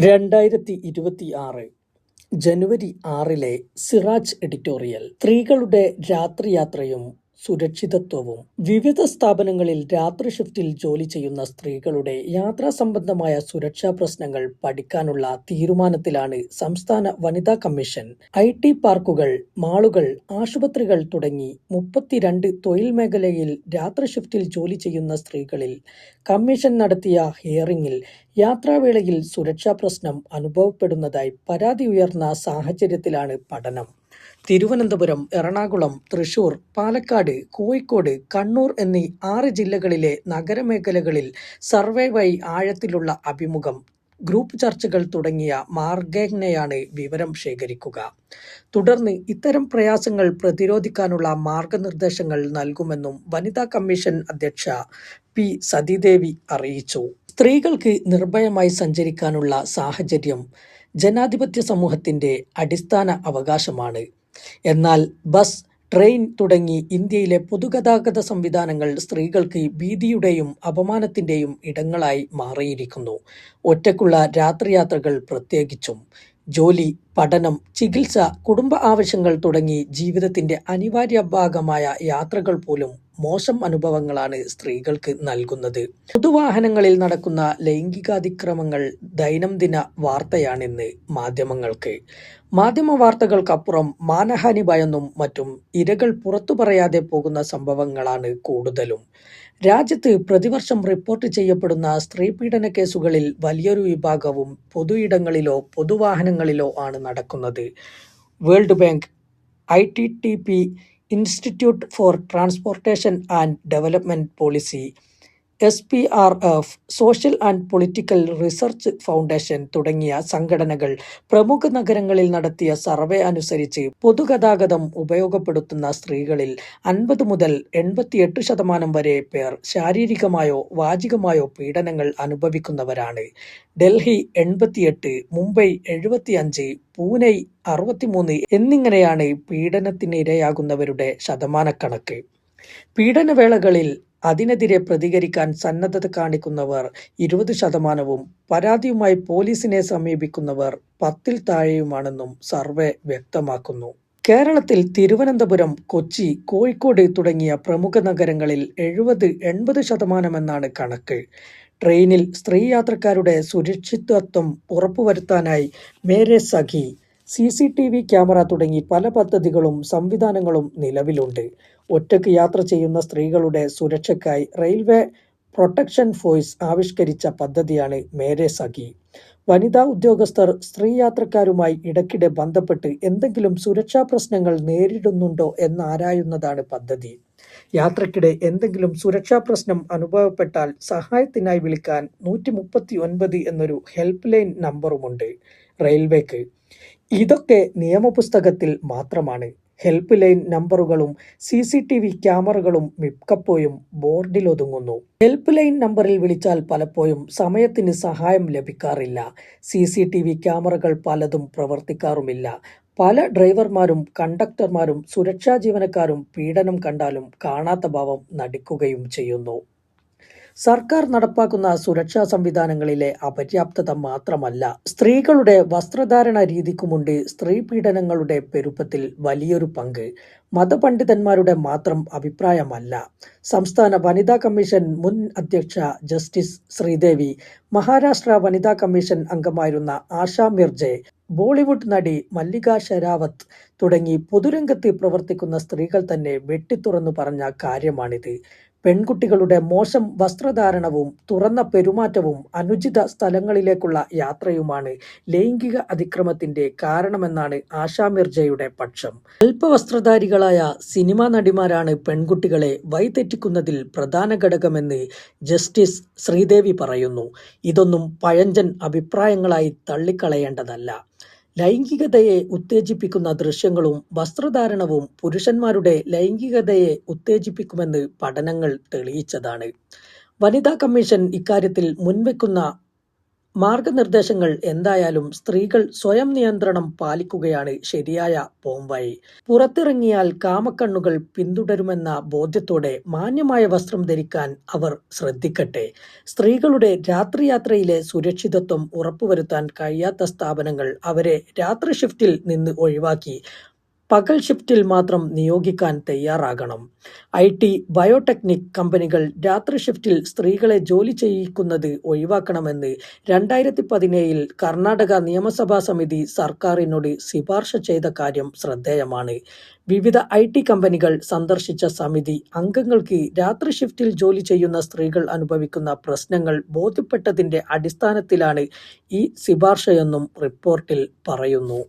രണ്ടായിരത്തി ഇരുപത്തി ആറ് ജനുവരി ആറിലെ സിറാജ് എഡിറ്റോറിയൽ സ്ത്രീകളുടെ രാത്രിയാത്രയും സുരക്ഷിതത്വവും. വിവിധ സ്ഥാപനങ്ങളിൽ രാത്രി ഷിഫ്റ്റിൽ ജോലി ചെയ്യുന്ന സ്ത്രീകളുടെ യാത്രാ സംബന്ധമായ സുരക്ഷാ പ്രശ്നങ്ങൾ പഠിക്കാനുള്ള തീരുമാനത്തിലാണ് സംസ്ഥാന വനിതാ കമ്മീഷൻ. ഐ ടി പാർക്കുകൾ മാളുകൾ ആശുപത്രികൾ തുടങ്ങി മുപ്പത്തിരണ്ട് തൊഴിൽ മേഖലയിൽ രാത്രി ഷിഫ്റ്റിൽ ജോലി ചെയ്യുന്ന സ്ത്രീകളിൽ കമ്മീഷൻ നടത്തിയ ഹിയറിംഗിൽ യാത്രാവേളയിൽ സുരക്ഷാ പ്രശ്നം അനുഭവപ്പെടുന്നതായി പരാതി ഉയർന്ന സാഹചര്യത്തിലാണ് പഠനം. തിരുവനന്തപുരം എറണാകുളം തൃശൂർ പാലക്കാട് കോഴിക്കോട് കണ്ണൂർ എന്നീ ആറ് ജില്ലകളിലെ നഗരമേഖലകളിൽ സർവേ വഴി ആഴത്തിലുള്ള അഭിമുഖം ഗ്രൂപ്പ് ചർച്ചകൾ തുടങ്ങിയ മാർഗേനയാണ് വിവരം ശേഖരിക്കുക. തുടർന്ന് ഇത്തരം പ്രയാസങ്ങൾ പ്രതിരോധിക്കാനുള്ള മാർഗനിർദ്ദേശങ്ങൾ നൽകുമെന്നും വനിതാ കമ്മീഷൻ അധ്യക്ഷ പി സതീദേവി അറിയിച്ചു. സ്ത്രീകൾക്ക് നിർഭയമായി സഞ്ചരിക്കാനുള്ള സാഹചര്യം ജനാധിപത്യ സമൂഹത്തിന്റെ അടിസ്ഥാന അവകാശമാണ്. എന്നാൽ ബസ് ട്രെയിൻ തുടങ്ങി ഇന്ത്യയിലെ പൊതുഗതാഗത സംവിധാനങ്ങൾ സ്ത്രീകൾക്ക് ഭീതിയുടെയും അപമാനത്തിന്റെയും ഇടങ്ങളായി മാറിയിരിക്കുന്നു. ഒറ്റക്കുള്ള രാത്രിയാത്രകൾ പ്രത്യേകിച്ചും. ജോലി പഠനം ചികിത്സ കുടുംബ ആവശ്യങ്ങൾ തുടങ്ങി ജീവിതത്തിന്റെ അനിവാര്യ ഭാഗമായ യാത്രകൾ പോലും മോശം അനുഭവങ്ങളാണ് സ്ത്രീകൾക്ക് നൽകുന്നത്. പൊതുവാഹനങ്ങളിൽ നടക്കുന്ന ലൈംഗികാതിക്രമങ്ങൾ ദൈനംദിന വാർത്തയാണെന്ന് മാധ്യമങ്ങൾക്ക്. മാധ്യമ വാർത്തകൾക്കപ്പുറം മാനഹാനി ഭയന്നും മറ്റും ഇരകൾ പുറത്തു പറയാതെ പോകുന്ന സംഭവങ്ങളാണ് കൂടുതലും. രാജ്യത്ത് പ്രതിവർഷം റിപ്പോർട്ട് ചെയ്യപ്പെടുന്ന സ്ത്രീ പീഡന കേസുകളിൽ വലിയൊരു വിഭാഗവും പൊതുയിടങ്ങളിലോ പൊതുവാഹനങ്ങളിലോ ആണ് നടക്കുന്നത്. World Bank I T T P Institute for Transportation and Development Policy S P R F social and political research foundation തുടങ്ങിയ സംഘടനകൾ പ്രമുഖ നഗരങ്ങളിൽ നടത്തിയ സർവേ അനുസരിച്ച് പൊതുഗതാഗതം ഉപയോഗപ്പെടുത്തുന്ന സ്ത്രീകളിൽ അൻപത് മുതൽ എൺപത്തിയെട്ട് ശതമാനം വരെ പേർ ശാരീരികമായോ വാചികമായോ പീഡനങ്ങൾ അനുഭവിക്കുന്നവരാണ്. ഡൽഹി എൺപത്തിയെട്ട് മുംബൈ എഴുപത്തിയഞ്ച് പൂനെ അറുപത്തിമൂന്ന് എന്നിങ്ങനെയാണ് പീഡനത്തിനിരയാകുന്നവരുടെ ശതമാനക്കണക്ക്. പീഡനവേളകളിൽ അതിനെതിരെ പ്രതികരിക്കാൻ സന്നദ്ധത കാണിക്കുന്നവർ ഇരുപത് ശതമാനവും പരാതിയുമായി പോലീസിനെ സമീപിക്കുന്നവർ പത്തിൽ താഴെയുമാണെന്നും സർവേ വ്യക്തമാക്കുന്നു. കേരളത്തിൽ തിരുവനന്തപുരം കൊച്ചി കോഴിക്കോട് തുടങ്ങിയ പ്രമുഖ നഗരങ്ങളിൽ എഴുപത് എൺപത് ശതമാനമെന്നാണ് കണക്ക്. ട്രെയിനിൽ സ്ത്രീ യാത്രക്കാരുടെ സുരക്ഷിതത്വം ഉറപ്പുവരുത്താനായി Mere Sakhi C C T V camera തുടങ്ങി പല പദ്ധതികളും സംവിധാനങ്ങളും നിലവിലുണ്ട്. ഒറ്റയ്ക്ക് യാത്ര ചെയ്യുന്ന സ്ത്രീകളുടെ സുരക്ഷയ്ക്കായി റെയിൽവേ പ്രൊട്ടക്ഷൻ ഫോഴ്സ് ആവിഷ്കരിച്ച പദ്ധതിയാണ് മേരെ സഖി. വനിതാ ഉദ്യോഗസ്ഥർ സ്ത്രീ യാത്രക്കാരുമായി ഇടയ്ക്കിടെ ബന്ധപ്പെട്ട് എന്തെങ്കിലും സുരക്ഷാ പ്രശ്നങ്ങൾ നേരിടുന്നുണ്ടോ എന്നാരായുന്നതാണ് പദ്ധതി. യാത്രക്കിടെ എന്തെങ്കിലും സുരക്ഷാ പ്രശ്നം അനുഭവപ്പെട്ടാൽ സഹായത്തിനായി വിളിക്കാൻ നൂറ്റി മുപ്പത്തി ഒൻപത് എന്നൊരു ഹെൽപ്പ് ലൈൻ നമ്പറുമുണ്ട് റെയിൽവേക്ക്. ഇതൊക്കെ നിയമപുസ്തകത്തിൽ മാത്രമാണ്. ഹെൽപ്പ് ലൈൻ നമ്പറുകളും സി സി ടി വി ക്യാമറകളും മിക്കപ്പോഴും ബോർഡിലൊതുങ്ങുന്നു. ഹെൽപ്പ് ലൈൻ നമ്പറിൽ വിളിച്ചാൽ പലപ്പോഴും സമയത്തിന് സഹായം ലഭിക്കാറില്ല. സി സി ടി വി ക്യാമറകൾ പലതും പ്രവർത്തിക്കാറുമില്ല. പല ഡ്രൈവർമാരും കണ്ടക്ടർമാരും സുരക്ഷാ ജീവനക്കാരും പീഡനം കണ്ടാലും കാണാത്ത ഭാവം നടിക്കുകയും ചെയ്യുന്നു. സർക്കാർ നടപ്പാക്കുന്ന സുരക്ഷാ സംവിധാനങ്ങളിലെ അപര്യാപ്തത മാത്രമല്ല സ്ത്രീകളുടെ വസ്ത്രധാരണ രീതിക്കുമുണ്ട് സ്ത്രീ പീഡനങ്ങളുടെ പെരുപ്പത്തിൽ വലിയൊരു പങ്ക്. മതപണ്ഡിതന്മാരുടെ മാത്രം അഭിപ്രായമല്ല. സംസ്ഥാന വനിതാ കമ്മീഷൻ മുൻ അധ്യക്ഷ ജസ്റ്റിസ് ശ്രീദേവി മഹാരാഷ്ട്ര വനിതാ കമ്മീഷൻ അംഗമായിരുന്ന ആശാ മിർജെ ബോളിവുഡ് നടി മല്ലിക ഷെരാവത്ത് തുടങ്ങി പൊതുരംഗത്ത് പ്രവർത്തിക്കുന്ന സ്ത്രീകൾ തന്നെ വെട്ടിത്തുറന്നു പറഞ്ഞ കാര്യമാണിത്. പെൺകുട്ടികളുടെ മോശം വസ്ത്രധാരണവും തുറന്ന പെരുമാറ്റവും അനുചിത സ്ഥലങ്ങളിലേക്കുള്ള യാത്രയുമാണ് ലൈംഗിക അതിക്രമത്തിന്റെ കാരണമെന്നാണ് ആശാ മിർജയുടെ പക്ഷം. അല്പവസ്ത്രധാരികളായ സിനിമാ നടിമാരാണ് പെൺകുട്ടികളെ വഴിതെറ്റിക്കുന്നതിൽ പ്രധാന ഘടകമെന്ന് ജസ്റ്റിസ് ശ്രീദേവി പറയുന്നു. ഇതൊന്നും പഴഞ്ചൻ അഭിപ്രായങ്ങളായി തള്ളിക്കളയേണ്ടതല്ല. ലൈംഗികതയെ ഉത്തേജിപ്പിക്കുന്ന ദൃശ്യങ്ങളും വസ്ത്രധാരണവും പുരുഷന്മാരുടെ ലൈംഗികതയെ ഉത്തേജിപ്പിക്കുമെന്ന് പഠനങ്ങൾ തെളിയിച്ചതാണ്. വനിതാ കമ്മീഷൻ ഇക്കാര്യത്തിൽ മുൻവെക്കുന്ന മാർഗനിർദ്ദേശങ്ങൾ എന്തായാലും സ്ത്രീകൾ സ്വയം നിയന്ത്രണം പാലിക്കുകയാണ് ശരിയായ പോംവഴി. പുറത്തിറങ്ങിയാൽ കാമക്കണ്ണുകൾ പിന്തുടരുമെന്ന ബോധ്യത്തോടെ മാന്യമായ വസ്ത്രം ധരിക്കാൻ അവർ ശ്രദ്ധിക്കട്ടെ. സ്ത്രീകളുടെ രാത്രിയാത്രയിലെ സുരക്ഷിതത്വം ഉറപ്പുവരുത്താൻ കഴിയാത്ത സ്ഥാപനങ്ങൾ അവരെ രാത്രി ഷിഫ്റ്റിൽ നിന്ന് ഒഴിവാക്കി. പകൽ ഷിഫ്റ്റിൽ മാത്രം നിയോഗിക്കാൻ തയ്യാറാകണം. ഐ ടി ബയോടെക്നിക് കമ്പനികൾ രാത്രി ഷിഫ്റ്റിൽ സ്ത്രീകളെ ജോലി ചെയ്യിക്കുന്നത് ഒഴിവാക്കണമെന്ന് രണ്ടായിരത്തി പതിനേഴിൽ കർണാടക നിയമസഭാ സമിതി സർക്കാരിനോട് ശിപാർശ ചെയ്ത കാര്യം ശ്രദ്ധേയമാണ്. വിവിധ ഐ ടി കമ്പനികൾ സന്ദർശിച്ച സമിതി അംഗങ്ങൾക്ക് രാത്രി ഷിഫ്റ്റിൽ ജോലി ചെയ്യുന്ന സ്ത്രീകൾ അനുഭവിക്കുന്ന പ്രശ്നങ്ങൾ ബോധ്യപ്പെട്ടതിന്റെ അടിസ്ഥാനത്തിലാണ് ഈ ശിപാർശയെന്നും റിപ്പോർട്ടിൽ പറയുന്നു.